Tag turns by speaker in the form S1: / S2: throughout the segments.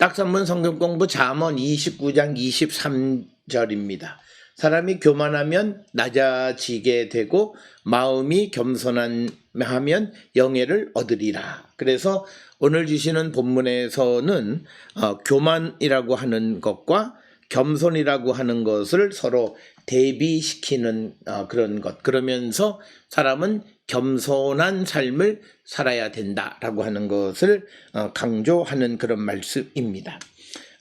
S1: 딱산문 성경공부 잠언 29장 23절입니다. 사람이 교만하면 낮아지게 되고 마음이 겸손하면 영예를 얻으리라. 그래서 오늘 주시는 본문에서는 어, 교만이라고 하는 것과 겸손이라고 하는 것을 서로 대비시키는 어, 그런 것. 그러면서 사람은 겸손한 삶을 살아야 된다라고 하는 것을 어, 강조하는 그런 말씀입니다.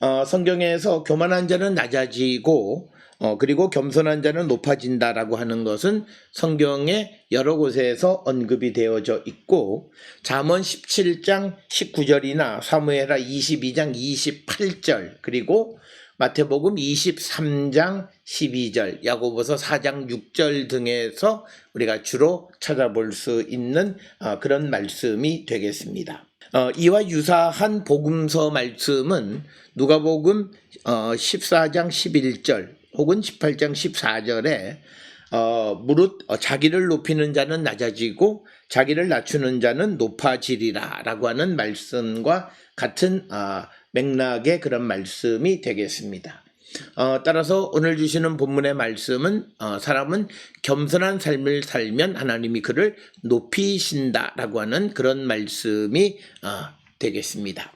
S1: 어, 성경에서 교만한 자는 낮아지고 어, 그리고 겸손한 자는 높아진다라고 하는 것은 성경의 여러 곳에서 언급이 되어져 있고 잠언 17장 19절이나 사무엘하 22장 28절 그리고 마태복음 23장 12절, 야고보서 4장 6절 등에서 우리가 주로 찾아볼 수 있는 어, 그런 말씀이 되겠습니다. 어, 이와 유사한 복음서 말씀은 누가복음 14장 어, 11절 혹은 18장 14절에 어, 무릇 어, 자기를 높이는 자는 낮아지고 자기를 낮추는 자는 높아지리라라고 하는 말씀과 같은 어, 맥락의 그런 말씀이 되겠습니다. 어, 따라서 오늘 주시는 본문의 말씀은 어, 사람은 겸손한 삶을 살면 하나님이 그를 높이신다라고 하는 그런 말씀이 어, 되겠습니다.